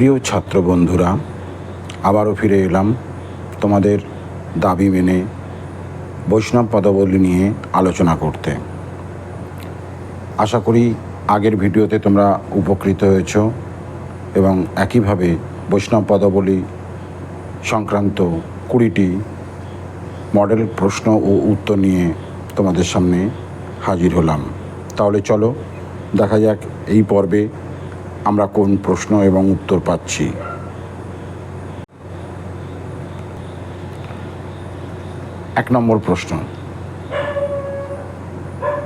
প্রিয় ছাত্র বন্ধুরা আবারও ফিরে এলাম তোমাদের দাবি মেনে বৈষ্ণব পদাবলী নিয়ে আলোচনা করতে। আশা করি আগের ভিডিওতে তোমরা উপকৃত হয়েছ এবং একইভাবে বৈষ্ণব পদাবলী সংক্রান্ত কুড়িটি মডেল প্রশ্ন ও উত্তর নিয়ে তোমাদের সামনে হাজির হলাম। তাহলে চলো, দেখা যাক এই পর্বে আমরা কোন প্রশ্ন এবং উত্তর পাচ্ছি? এক নম্বর প্রশ্ন।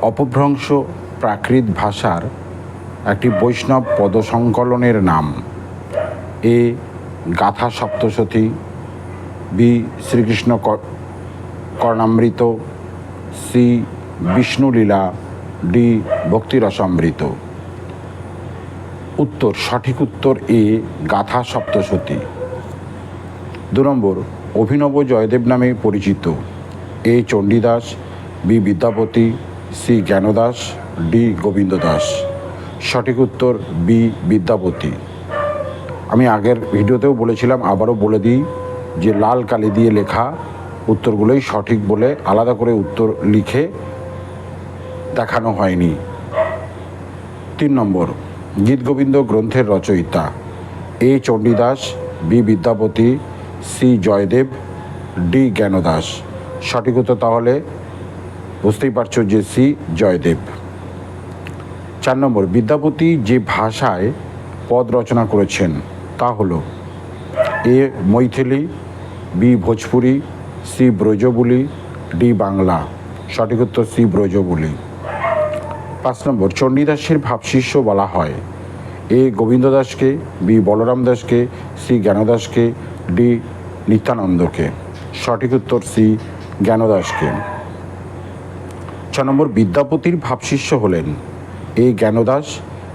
অপভ্রংশ প্রাকৃত ভাষার একটি বৈষ্ণব পদসংকলনের নাম। A, Gatha Saptashati, B, Srikrishna Karnamrita, C, Vishnulila, D Bhaktirasamrita উত্তর, সঠিক উত্তর এ গাথা সপ্তশতী। দু নম্বর, অভিনব জয়দেব নামে পরিচিত। A Chandidas, B Vidyapati, C Jnanadas, D Gobinda Das সঠিক উত্তর বি বিদ্যাপতি। আমি আগের ভিডিওতেও বলেছিলাম, আবারও বলে দিই, যে লাল কালি দিয়ে লেখা উত্তরগুলোই সঠিক বলে আলাদা করে উত্তর লিখে দেখানো হয়নি। তিন নম্বর গীতগোবিন্দ গ্রন্থের রচয়িতা A Chandidas, B Vidyapati, C Jaydev, D Jnanadas. সঠিক উত্তর তাহলে বুঝতেই পারছ যে সি জয়দেব। চার নম্বর, বিদ্যাপতি যে ভাষায় পদ রচনা করেছেন তা হল A Maithili, B Bhojpuri, C Brajabuli, D Bangla. সঠিক উত্তর সি ব্রজবুলি। পাঁচ নম্বর চণ্ডীদাসের ভাবশিষ্য বলা হয়। এ গোবিন্দ দাসকে, বি বলরাম দাসকে, সি জ্ঞানদাসকে ডি নিত্যানন্দকে। সঠিক উত্তর সি জ্ঞানদাসকে ছ নম্বর, বিদ্যাপতির ভাবশিষ্য হলেন। A Jnanadas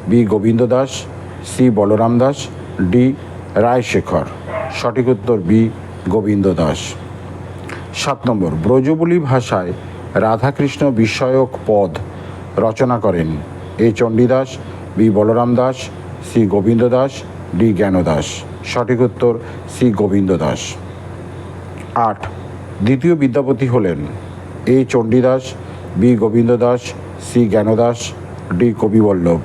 B Gobinda Das, C Balaram Das, D Raysekhar. সঠিক উত্তর বি গোবিন্দ দাস। সাত নম্বর, ব্রজবুলি ভাষায় রাধাকৃষ্ণ বিষয়ক পদ রচনা করেন। A Chandidas, B Balaram Das, C Govinda Das, D Jnanadas. সঠিক উত্তর, সি গোবিন্দ দাস। আট। দ্বিতীয় বিদ্যাপতি হলেন এ Chandidas, B Govinda Das, C Jnanadas, D কবিবল্লভ।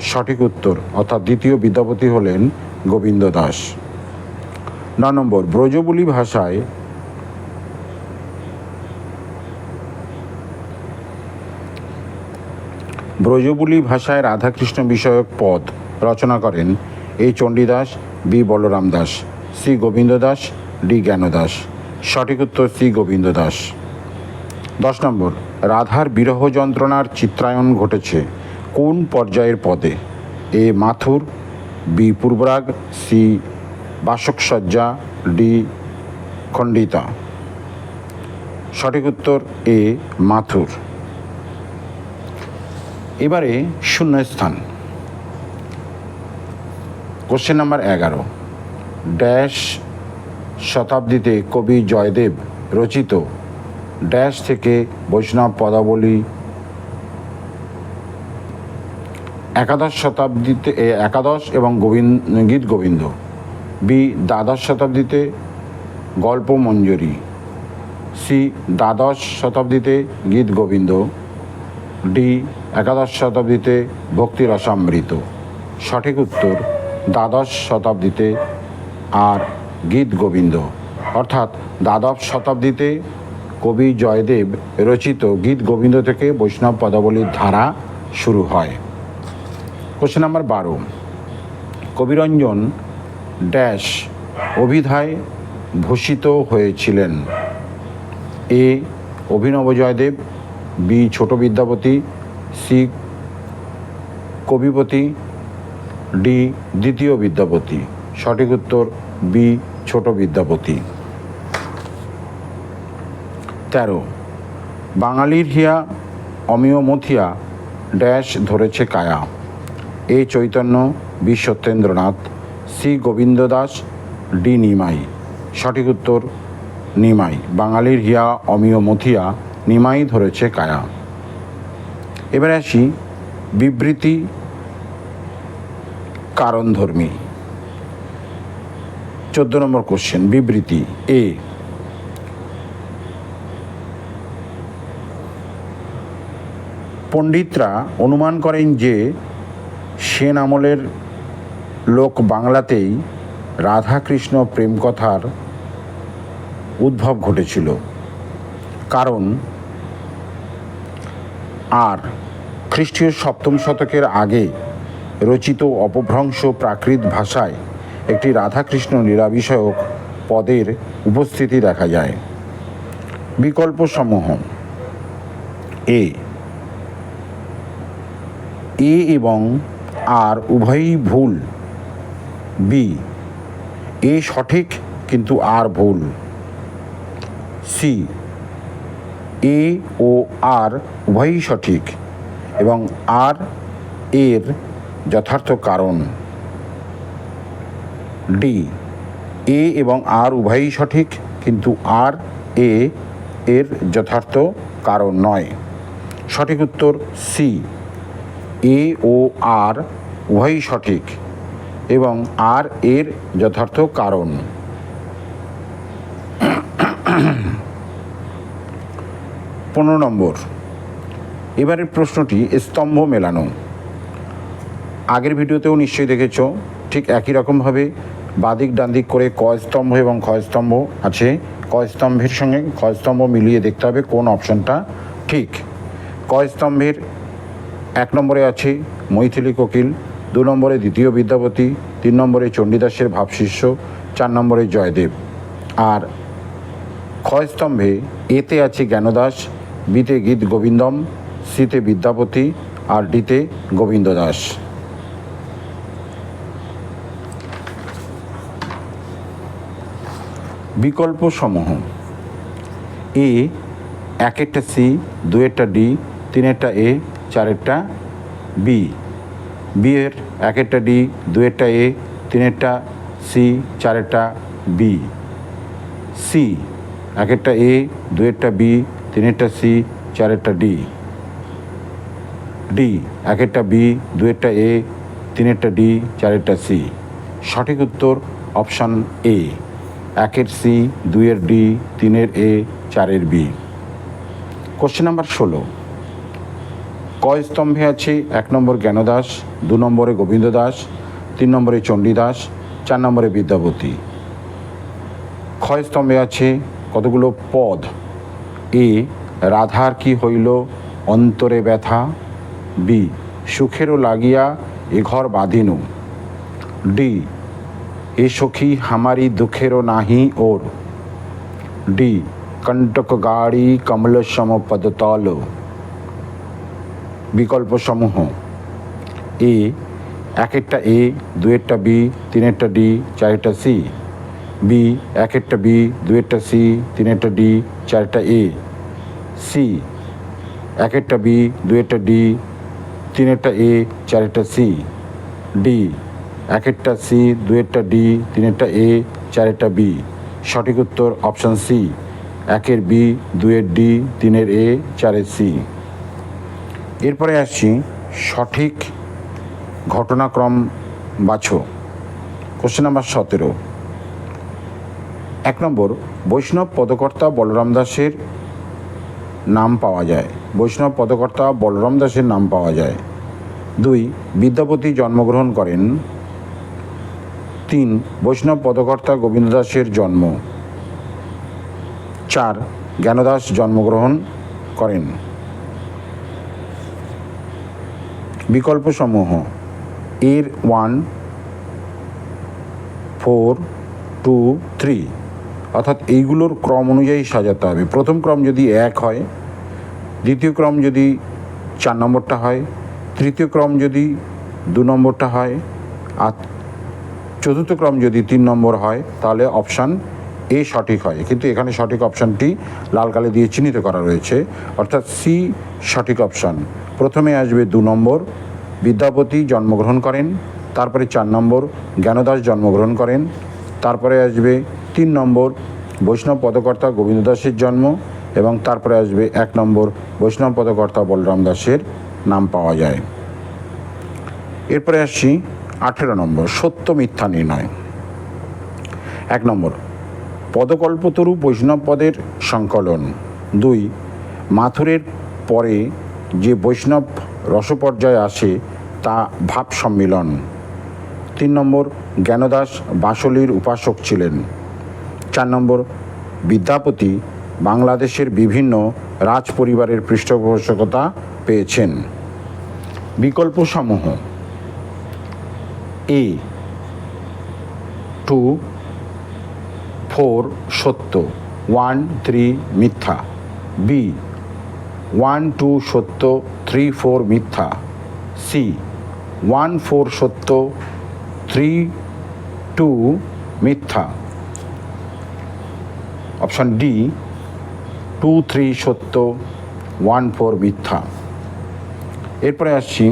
সঠিক উত্তর, অর্থাৎ দ্বিতীয় বিদ্যাপতি হলেন গোবিন্দ দাস। ন নম্বর, ব্রজবুলি ভাষায় ব্রজবুলি ভাষায় রাধাকৃষ্ণ বিষয়ক পদ রচনা করেন A Chandidas, B Balaram Das, C Gobinda Das, D Jnana Das সঠিক উত্তর সি গোবিন্দ দাস। দশ নম্বর, রাধার বিরহ যন্ত্রণার চিত্রায়ন ঘটেছে কোন পর্যায়ের পদে? এ মাথুর, বি পূর্বরাগ, সি বাসকসজ্জা, ডি খণ্ডিতা। সঠিক উত্তর এ মাথুর। এবারে শূন্যস্থান। কোশ্চেন নাম্বার এগারো। ড্যাশ শতাব্দীতে কবি জয়দেব রচিত ড্যাশ থেকে বৈষ্ণব পদাবলী একাদশ শতাব্দীতে একাদশ এবং গোবিন্দ, গীত গোবিন্দ। বি দ্বাদশ শতাব্দীতে গল্প মঞ্জরি। সি দ্বাদশ শতাব্দীতে গীত গোবিন্দ। ডি একাদশ শতাব্দীতে ভক্তি রসামৃত সঠিক উত্তর দ্বাদশ শতাব্দীতে আর গীত গোবিন্দ। অর্থাৎ দ্বাদশ শতাব্দীতে কবি জয়দেব রচিত গীত গোবিন্দ থেকে বৈষ্ণব পদাবলীর ধারা শুরু হয়। কোশ্চেন নাম্বার বারো। কবিরঞ্জন ড্যাশ অভিধায় ভূষিত হয়েছিলেন। এ অভিনব জয়দেব বি ছোট বিদ্যাপতি সি কবিপতি ডি দ্বিতীয় বিদ্যাপতি সঠিক উত্তর বি ছোট বিদ্যাপতি তেরো। বাঙালির হিয়া, অমিয় মথিয়া ড্যাশ ধরেছে কায়া। A Chaitanya B Satyendranath C Gobinda Das D Nimai. সঠিক উত্তর নিমাই। বাঙালির হিয়া, অমিয় মথিয়া নিমাই ধরেছে কায়া। এবারে আসি বিবৃতি কারণধর্মী। চোদ্দ নম্বর কোশ্চেন বিবৃতি এ পণ্ডিতরা অনুমান করেন যে সেন আমলের লোক বাংলাতেই রাধাকৃষ্ণ প্রেমকথার উদ্ভব ঘটেছিল। কারণ আর খ্রিস্টীয় সপ্তম শতকের আগে রচিত অপভ্রংশ প্রাকৃত ভাষায় একটি রাধাকৃষ্ণ নিরাবিষয়ক পদের উপস্থিতি দেখা যায়। বিকল্পসমূহ। এ। এ এবং আর উভয়ই ভুল। বি। এ সঠিক, কিন্তু আর ভুল। সি। এ ও আর উভয়ই সঠিক এবং আর এর যথার্থ কারণ। ডি, এ এবং আর উভয়ই সঠিক, কিন্তু আর এ এর যথার্থ কারণ নয়। সঠিক উত্তর সি, এ ও আর উভয়ই সঠিক এবং আর এর যথার্থ কারণ। পনেরো নম্বর। এবারের প্রশ্নটি স্তম্ভ মেলানো। আগের ভিডিওতেও নিশ্চয়ই দেখেছ, ঠিক একই রকমভাবে বাদিক ডান্দিক করে ক স্তম্ভ এবং খ স্তম্ভ আছে। ক স্তম্ভের সঙ্গে খ স্তম্ভ মিলিয়ে দেখতে হবে কোন অপশানটা ঠিক। ক স্তম্ভের এক নম্বরে আছে মৈথিলী কোকিল, দু নম্বরে দ্বিতীয় বিদ্যাপতি, তিন নম্বরে চণ্ডীদাসের ভাবশিষ্য, চার নম্বরে জয়দেব। আর ক্ষয় স্তম্ভে এতে আছে জ্ঞানদাস বিতে গীত গোবিন্দম, সিতে বিদ্যাপতি, আর ডিতে গোবিন্দ দাস। বিকল্প সমূহ। এ এক একটা সি, দুয়েরটা ডি, তিনেরটা এ, চারেরটা বি। বি এর এক একটা ডি, দুয়েরটা এ, তিনেরটা সি, চারেরটা বি। সি এক একটা এ, দুয়েরটা বি তিনেরটা সি, চারেরটা ডি। ডি, একেরটা বি, দুয়েরটা এ, তিনেরটা ডি, চারেরটা সি। সঠিক উত্তর অপশান এ, একের সি দুইয়ের ডি, তিনের এ, চারের বি। কোশ্চেন নাম্বার ষোলো। ক স্তম্ভে আছে এক নম্বর জ্ঞানদাস, দু নম্বরে গোবিন্দ দাস তিন নম্বরে চণ্ডীদাস, চার নম্বরে বিদ্যাপতি ক্ষয় স্তম্ভে আছে কতগুলো পদ? এ রাধার কি হইল? অন্তরে ব্যথা। বি, সুখেরও লাগিয়া এ ঘর বাঁধিনু। ডি, এ সখী হামারি দুঃখেরও নাহি ওর। ডি, কণ্টক গাড়ি কমল সম পদতল বিকল্পসমূহ। এ, এক একটা এ দুয়েরটা বি তিনেরটা ডি চারেরটা সি। বি এক একটা বি দুয়েরটা সি তিনেরটা ডি চারটা এ সি এক একটা বি দুয়েরটা ডি তিনেরটা এ চারেরটা সি ডি এক একটা সি দুয়েরটা ডি তিনেরটা এ চারেরটা বি সঠিক উত্তর অপশান সি একের বি দুয়ের ডি তিনের এ চারের সি এরপরে আসছি সঠিক ঘটনাক্রম বাছো কোশ্চেন নাম্বার সতেরো। এক নম্বর, বৈষ্ণব পদকর্তা বলরাম দাসের নাম পাওয়া যায়। বৈষ্ণব পদকর্তা বলরাম দাসের নাম পাওয়া যায়। দুই, বিদ্যাপতি জন্মগ্রহণ করেন। তিন, বৈষ্ণব পদকর্তা গোবিন্দ দাসের জন্ম। চার, জ্ঞানদাস জন্মগ্রহণ করেন। বিকল্পসমূহ, এর ওয়ান, ফোর, টু, থ্রি। অর্থাৎ এইগুলোর ক্রম অনুযায়ী সাজাতে হবে। প্রথম ক্রম যদি এক হয়, দ্বিতীয় ক্রম যদি চার নম্বরটা হয়, তৃতীয় ক্রম যদি দু নম্বরটা হয়, আর চতুর্থ ক্রম যদি তিন নম্বর হয়, তাহলে অপশান এ সঠিক হয়। কিন্তু এখানে সঠিক অপশানটি লাল কালি দিয়ে চিহ্নিত করা রয়েছে। অর্থাৎ সি সঠিক অপশান। প্রথমে আসবে দু নম্বর, বিদ্যাপতি জন্মগ্রহণ করেন, তারপরে চার নম্বর, জ্ঞানদাস জন্মগ্রহণ করেন, তারপরে আসবে তিন নম্বর বৈষ্ণব পদকর্তা গোবিন্দ দাসের জন্ম এবং তারপরে আসবে এক নম্বর বৈষ্ণব পদকর্তা বলরাম দাসের নাম পাওয়া যায়। এরপরে আসছি আঠেরো নম্বর সত্য মিথ্যা নির্ণয়। এক নম্বর পদকল্পতরু বৈষ্ণব পদের সংকলন। দুই মাথুরের পরে যে বৈষ্ণব রসপর্যায়ে আসে তা ভাব সম্মিলন তিন নম্বর জ্ঞানদাস বাসলির উপাসক ছিলেন। চার নম্বর, বিদ্যাপতি বাংলাদেশের বিভিন্ন রাজ পরিবারের পৃষ্ঠপোষকতা পেয়েছেন। বিকল্পসমূহ। এ, টু, ফোর, সত্য, ওয়ান, থ্রি, মিথ্যা। বি, ওয়ান, টু, সত্য, থ্রি, ফোর, মিথ্যা। সি, ওয়ান, ফোর, সত্য, থ্রি, টু, মিথ্যা। অপশান ডি টু থ্রি সত্য ওয়ান ফোর মিথ্যা। এরপরে আসছি,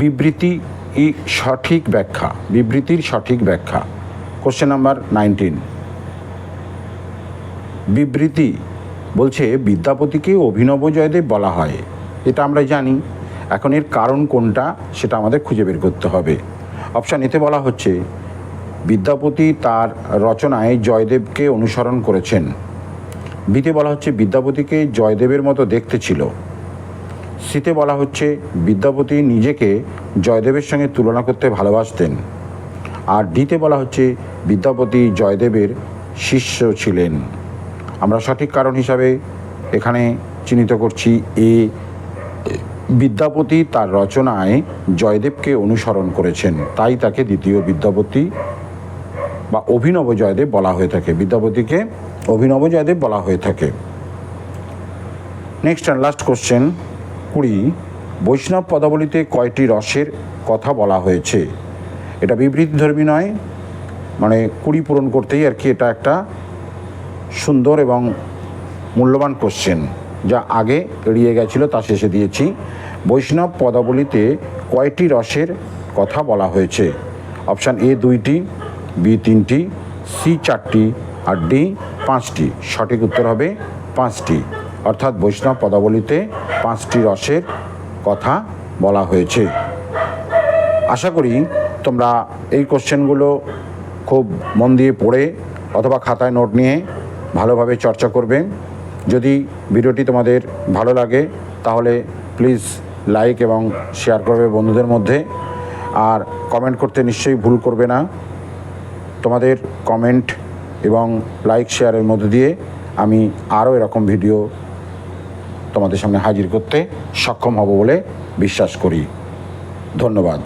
বিবৃতি ই সঠিক ব্যাখ্যা, বিবৃতির সঠিক ব্যাখ্যা কোশ্চেন নাম্বার নাইনটিন বিবৃতি বলছে, বিদ্যাপতিকে অভিনব জয়দেব বলা হয়, এটা আমরা জানি, এখন এর কারণ কোনটা, সেটা আমাদের খুঁজে বের করতে হবে। অপশান এতে বলা হচ্ছে বিদ্যাপতি তার রচনায় জয়দেবকে অনুসরণ করেছেন। বিতে বলা হচ্ছে বিদ্যাপতিকে জয়দেবের মতো দেখতে ছিল। সিতে বলা হচ্ছে বিদ্যাপতি নিজেকে জয়দেবের সঙ্গে তুলনা করতে ভালোবাসতেন। আর ডিতে বলা হচ্ছে বিদ্যাপতি জয়দেবের শিষ্য ছিলেন। আমরা সঠিক কারণ হিসাবে এখানে চিহ্নিত করছি এ, বিদ্যাপতি তার রচনায় জয়দেবকে অনুসরণ করেছেন, তাই তাকে দ্বিতীয় বিদ্যাপতি বা অভিনব জয়দেব বলা হয়ে থাকে। বিদ্যাপতিকে অভিনব জয়দেব বলা হয়ে থাকে। নেক্সট অ্যান্ড লাস্ট কোশ্চেন কুড়ি, বৈষ্ণব পদাবলিতে কয়টি রসের কথা বলা হয়েছে? এটা বিবৃতি ধর্মী নয় মানে কুড়ি পূরণ করতেই আর কি এটা একটা সুন্দর এবং মূল্যবান কোশ্চেন যা আগে এড়িয়ে গেছিল, তা শেষে দিয়েছি। বৈষ্ণব পদাবলিতে কয়টি রসের কথা বলা হয়েছে? অপশান এ দুইটি বি তিনটি, সি চারটি আর ডি পাঁচটি। সঠিক উত্তর হবে পাঁচটি। অর্থাৎ বৈষ্ণব পদাবলিতে পাঁচটি রসের কথা বলা হয়েছে। আশা করি তোমরা এই কোশ্চেনগুলো খুব মন দিয়ে পড়ে অথবা খাতায় নোট নিয়ে ভালোভাবে চর্চা করবে। যদি ভিডিওটি তোমাদের ভালো লাগে, তাহলে প্লিজ লাইক এবং শেয়ার করবে বন্ধুদের মধ্যে। আর কমেন্ট করতে নিশ্চয়ই ভুল করবে না। তোমাদের কমেন্ট এবং লাইক শেয়ারের মধ্যে দিয়ে আমি আরও এরকম ভিডিও তোমাদের সামনে হাজির করতে সক্ষম হব বলে বিশ্বাস করি। ধন্যবাদ।